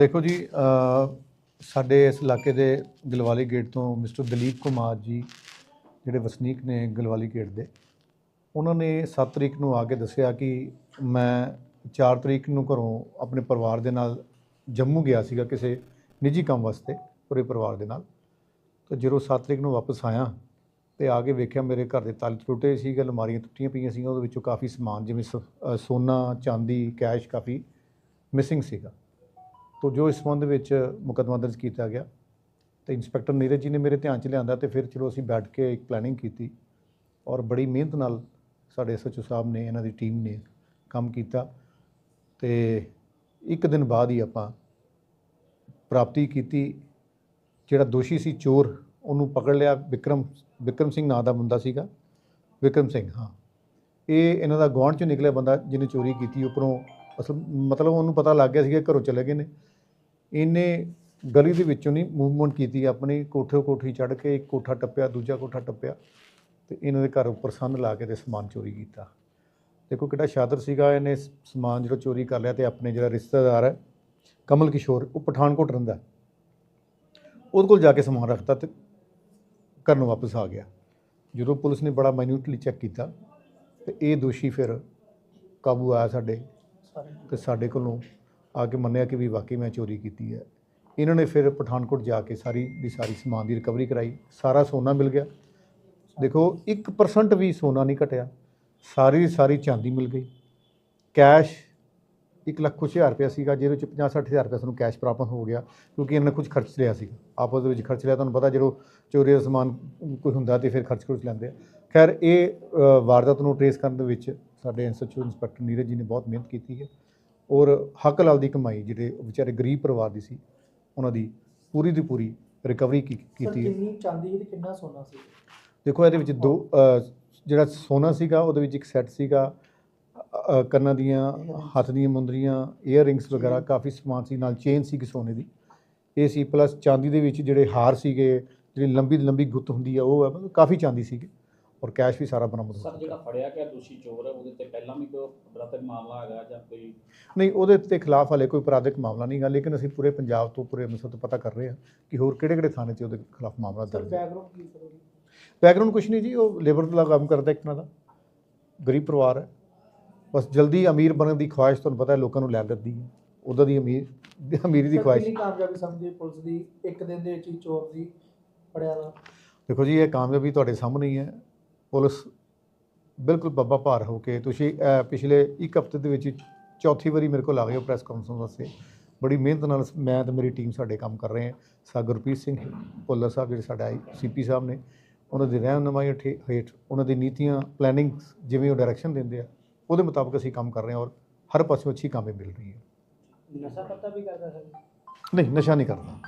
ਦੇਖੋ ਜੀ ਸਾਡੇ ਇਸ ਇਲਾਕੇ ਦੇ ਗਲਵਾਲੀ ਗੇਟ ਤੋਂ ਮਿਸਟਰ ਦਲੀਪ ਕੁਮਾਰ ਜੀ, ਜਿਹੜੇ ਵਸਨੀਕ ਨੇ ਗਲਵਾਲੀ ਗੇਟ ਦੇ, ਉਹਨਾਂ ਨੇ 7 ਤਰੀਕ ਨੂੰ ਆ ਕੇ ਦੱਸਿਆ ਕਿ ਮੈਂ 4 ਤਰੀਕ ਨੂੰ ਘਰੋਂ ਆਪਣੇ ਪਰਿਵਾਰ ਦੇ ਨਾਲ ਜੰਮੂ ਗਿਆ ਸੀਗਾ ਕਿਸੇ ਨਿੱਜੀ ਕੰਮ ਵਾਸਤੇ, ਪੂਰੇ ਪਰਿਵਾਰ ਦੇ ਨਾਲ। ਤੇ ਜਦੋਂ 7 ਤਰੀਕ ਨੂੰ ਵਾਪਸ ਆਇਆ ਤੇ ਆ ਕੇ ਵੇਖਿਆ ਮੇਰੇ ਘਰ ਦੇ ਤਾਲੇ ਟੁੱਟੇ ਸੀਗੇ ਅਲਮਾਰੀਆਂ ਟੁੱਟੀਆਂ ਪਈਆਂ ਸੀਗੀਆਂ, ਉਹਦੇ ਵਿੱਚੋਂ ਕਾਫੀ ਸਮਾਨ ਜਿਵੇਂ ਸੋਨਾ, ਚਾਂਦੀ, ਕੈਸ਼ ਕਾਫੀ ਮਿਸਿੰਗ ਸੀਗਾ। ਤੋ ਜੋ ਇਸ ਸੰਬੰਧ ਵਿੱਚ ਮੁਕੱਦਮਾ ਦਰਜ ਕੀਤਾ ਗਿਆ, ਤੇ ਇੰਸਪੈਕਟਰ ਨੀਰਜ ਜੀ ਨੇ ਮੇਰੇ ਧਿਆਨ 'ਚ ਲਿਆਂਦਾ ਤੇ ਫਿਰ ਚਲੋ ਅਸੀਂ ਬੈਠ ਕੇ ਇੱਕ ਪਲੈਨਿੰਗ ਕੀਤੀ ਔਰ ਬੜੀ ਮਿਹਨਤ ਨਾਲ ਸਾਡੇ ਐਸਐਚਓ ਸਾਹਿਬ ਨੇ ਇਹਨਾਂ ਦੀ ਟੀਮ ਨੇ ਕੰਮ ਕੀਤਾ ਤੇ ਇੱਕ ਦਿਨ ਬਾਅਦ ਹੀ ਆਪਾਂ ਪ੍ਰਾਪਤੀ ਕੀਤੀ ਜਿਹੜਾ ਦੋਸ਼ੀ ਸੀ ਚੋਰ, ਉਹਨੂੰ ਪਕੜ ਲਿਆ ਵਿਕਰਮ ਵਿਕਰਮ ਸਿੰਘ ਨਾਂ ਦਾ ਬੰਦਾ ਸੀਗਾ, ਵਿਕਰਮ ਸਿੰਘ, ਹਾਂ। ਇਹ ਇਹਨਾਂ ਦਾ ਗੁਆਂਢ ਚੋਂ ਨਿਕਲਿਆ ਬੰਦਾ ਜਿਹਨੇ ਚੋਰੀ ਕੀਤੀ, ਉੱਪਰੋਂ ਅਸਲ ਮਤਲਬ ਉਹਨੂੰ ਪਤਾ ਲੱਗ ਗਿਆ ਸੀਗਾ ਘਰੋਂ ਚਲੇ ਗਏ ਨੇ। ਇਹਨੇ ਗਲੀ ਦੇ ਵਿੱਚੋਂ ਨਹੀਂ ਮੂਵਮੈਂਟ ਕੀਤੀ, ਆਪਣੀ ਕੋਠੇ ਕੋਠੀ ਚੜ੍ਹ ਕੇ ਇੱਕ ਕੋਠਾ ਟੱਪਿਆ, ਦੂਜਾ ਕੋਠਾ ਟੱਪਿਆ ਤੇ ਇਹਨਾਂ ਦੇ ਘਰ ਉੱਪਰ ਸੰਨ ਲਾ ਕੇ ਤੇ ਸਮਾਨ ਚੋਰੀ ਕੀਤਾ। ਦੇਖੋ ਕਿਹੜਾ ਸ਼ਾਦਰ ਸੀਗਾ ਇਹਨੇ ਸਮਾਨ ਜਿਹੜਾ ਚੋਰੀ ਕਰ ਲਿਆ ਤੇ ਆਪਣੇ ਜਿਹੜਾ ਰਿਸ਼ਤੇਦਾਰ ਹੈ, ਕਮਲ ਕਿਸ਼ੋਰ, ਉਹ ਪਠਾਨਕੋਟ ਰਹਿੰਦਾ ਉਹਦੇ ਕੋਲ ਜਾ ਕੇ ਸਮਾਨ ਰੱਖਤਾ ਤੇ ਘਰ ਨੂੰ ਵਾਪਸ ਆ ਗਿਆ। ਜਦੋਂ ਪੁਲਿਸ ਨੇ ਬੜਾ ਮਾਈਨਿਊਟਲੀ ਚੈੱਕ ਕੀਤਾ ਤੇ ਇਹ ਦੋਸ਼ੀ ਫਿਰ ਕਾਬੂ ਆਇਆ ਸਾਡੇ ਤੇ ਸਾਡੇ ਕੋਲੋਂ ਆ ਕੇ ਮੰਨਿਆ ਕਿ ਵੀ ਵਾਕਈ ਮੈਂ ਚੋਰੀ ਕੀਤੀ ਹੈ। ਇਹਨਾਂ ਨੇ ਫਿਰ ਪਠਾਨਕੋਟ ਜਾ ਕੇ ਸਾਰੀ ਦੀ ਸਾਰੀ ਸਮਾਨ ਦੀ ਰਿਕਵਰੀ ਕਰਾਈ। ਸਾਰਾ ਸੋਨਾ ਮਿਲ ਗਿਆ। ਦੇਖੋ 1% ਵੀ ਸੋਨਾ ਨਹੀਂ ਘਟਿਆ। ਸਾਰੀ ਦੀ ਸਾਰੀ ਚਾਂਦੀ ਮਿਲ ਗਈ। ਕੈਸ਼ ਇੱਕ ਲੱਖ ਕੁਛ ਹਜ਼ਾਰ ਰੁਪਇਆ ਸੀਗਾ, ਜਿਹਦੇ ਵਿੱਚ 50 60 ਹਜ਼ਾਰ ਰੁਪਇਆ ਸਾਨੂੰ ਕੈਸ਼ ਪ੍ਰਾਪਤ ਹੋ ਗਿਆ, ਕਿਉਂਕਿ ਇਹਨਾਂ ਨੇ ਕੁਝ ਖਰਚ ਲਿਆ ਸੀਗਾ। ਆਪਸ ਦੇ ਵਿੱਚ ਖਰਚ ਲਿਆ, ਤੁਹਾਨੂੰ ਪਤਾ ਜਦੋਂ ਚੋਰੀ ਦਾ ਸਮਾਨ ਕੋਈ ਹੁੰਦਾ ਤੇ ਫਿਰ ਖਰਚ ਖੁਰਚ ਲੈਂਦੇ ਆ। ਖੈਰ, ਇਹ ਵਾਰਦਾਤ ਨੂੰ ਟਰੇਸ ਕਰਨ ਦੇ ਵਿੱਚ ਸਾਡੇ ਐਸਐਚਓ ਇੰਸਪੈਕਟਰ ਨੀਰਜ ਜੀ ਨੇ ਬਹੁਤ ਮਿਹਨਤ ਕੀਤੀ ਹੈ। ਔਰ ਹੱਕ ਲਾਲ ਦੀ ਕਮਾਈ ਜਿਹੜੇ ਵਿਚਾਰੇ ਗਰੀਬ ਪਰਿਵਾਰ ਦੀ ਸੀ ਉਹਨਾਂ ਦੀ ਪੂਰੀ ਦੀ ਪੂਰੀ ਰਿਕਵਰੀ ਕੀ- ਕੀਤੀ ਹੈ। ਕਿੰਨੀ ਚਾਂਦੀ ਤੇ ਕਿੰਨਾ ਸੋਨਾ ਸੀ? ਦੇਖੋ ਇਹਦੇ ਵਿੱਚ ਦੋ ਜਿਹੜਾ ਸੋਨਾ ਸੀਗਾ ਉਹਦੇ ਵਿੱਚ ਇੱਕ ਸੈੱਟ ਸੀਗਾ ਕੰਨਾਂ ਦੀਆਂ ਹੱਥ ਦੀਆਂ ਮੁੰਦਰੀਆਂ ਈਅਰ ਰਿੰਗਸ ਵਗੈਰਾ ਕਾਫੀ ਸਮਾਨ ਸੀ ਨਾਲ ਚੇਨ ਸੀ ਸੋਨੇ ਦੀ। ਇਹ ਸੀ ਪਲੱਸ ਚਾਂਦੀ ਦੇ ਵਿੱਚ ਜਿਹੜੇ ਹਾਰ ਸੀਗੇ ਜਿਹੜੀ ਲੰਬੀ ਲੰਬੀ ਗੁੱਤ ਹੁੰਦੀ ਆ ਉਹ ਕਾਫੀ ਚਾਂਦੀ ਸੀਗੀ। ਔਰ ਕੈਸ਼ ਵੀ ਸਾਰਾ ਬਰਾਮਦ ਹੋ ਸਰ ਜਿਹੜਾ ਫੜਿਆ ਗਿਆ ਦੋਸ਼ੀ ਚੋਰ ਹੈ ਉਹਦੇ ਤੇ ਪਹਿਲਾਂ ਵੀ ਕੋਈ ਅਪਰਾਧਿਕ ਮਾਮਲਾ ਹੈਗਾ ਜਾਂ ਕੋਈ ਨਹੀਂ ਉਹਦੇ ਤੇ ਖਿਲਾਫ ਹਲੇ ਕੋਈ ਅਪਰਾਧਿਕ ਮਾਮਲਾ ਨਹੀਂ ਗਾ ਲੇਕਿਨ ਅਸੀਂ ਪੂਰੇ ਪੰਜਾਬ ਤੋਂ ਪੂਰੇ ਅੰਮ੍ਰਿਤਸਰ ਤੋਂ ਪਤਾ ਕਰ ਰਹੇ ਹਾਂ ਕਿ ਹੋਰ ਕਿਹੜੇ ਕਿਹੜੇ ਥਾਣੇ 'ਚ ਉਹਦੇ ਖਿਲਾਫ ਮਾਮਲਾ ਸਰ ਦਰਜ ਹੈ। ਬੈਕਗ੍ਰਾਉਂਡ ਕੀ ਕਰੋਗੇ ਬੈਕਗ੍ਰਾਉਂਡ ਕੁਛ ਨਹੀਂ ਜੀ ਉਹ ਲੇਬਰ ਦਾ ਕੰਮ ਕਰਦਾ ਇੱਕ ਤਰ੍ਹਾਂ ਦਾ। ਗਰੀਬ ਪਰਿਵਾਰ ਹੈ। ਬਸ ਜਲਦੀ ਅਮੀਰ ਬਣਨ ਦੀ ਖੁਆਇਸ਼ ਤੁਹਾਨੂੰ ਪਤਾ ਹੈ ਲੋਕਾਂ ਨੂੰ ਲੈ ਲੈਂਦੀ ਹੈ। ਉਹਦਾ ਦੀ ਅਮੀਰ ਅਮੀਰੀ ਦੀ ਸਰ, ਖੁਆਇਸ਼। ਕਿੰਨੀ ਕਾਮਯਾਬੀ ਸਮਝੀ ਪੁਲਿਸ ਦੀ? ਇੱਕ ਦਿਨ ਦੇ ਵਿੱਚ ਹੀ ਚੋਰ ਦੀ ਫੜਿਆ ਦਾ ਦੇਖੋ ਜੀ ਇਹ ਕਾਮਯਾਬੀ ਤੁਹਾਡੇ ਸਾਹਮਣੇ ਹੀ ਹੈ। ਪੁਲਿਸ ਬਿਲਕੁਲ ਬੱਬਾ ਭਾਰ ਹੋ ਕੇ ਤੁਸੀਂ ਪਿਛਲੇ ਇੱਕ ਹਫ਼ਤੇ ਦੇ ਵਿੱਚ ਚੌਥੀ ਵਾਰੀ ਮੇਰੇ ਕੋਲ ਆ ਗਏ ਹੋ ਪ੍ਰੈਸ ਕਾਨਫਰੰਸ ਵਾਸਤੇ। ਬੜੀ ਮਿਹਨਤ ਨਾਲ ਮੈਂ ਤੇ ਮੇਰੀ ਟੀਮ ਸਾਡੇ ਕੰਮ ਕਰ ਰਹੇ ਹਾਂ। ਸਾ ਗੁਰਪ੍ਰੀਤ ਸਿੰਘ ਭੁੱਲਰ ਸਾਹਿਬ ਜਿਹੜੇ ਸਾਡਾ ਸੀਪੀ ਸਾਹਿਬ ਨੇ ਉਹਨਾਂ ਦੀ ਰਹਿਨੁਮਾਈ ਹੇਠ ਹੇਠ ਉਹਨਾਂ ਦੀ ਨੀਤੀਆਂ ਪਲੈਨਿੰਗ ਜਿਵੇਂ ਉਹ ਡਾਇਰੈਕਸ਼ਨ ਦਿੰਦੇ ਆ ਉਹਦੇ ਮੁਤਾਬਕ ਅਸੀਂ ਕੰਮ ਕਰ ਰਹੇ ਹਾਂ ਔਰ ਹਰ ਪਾਸਿਓਂ ਅੱਛੀ ਕਾਮਯਾਬੀ ਮਿਲ ਰਹੀ ਹੈ ਨਸ਼ਾ ਪਤਾ ਵੀ ਕਰਦਾ ਸਰ? ਨਹੀਂ ਨਸ਼ਾ ਨਹੀਂ ਕਰਦਾ।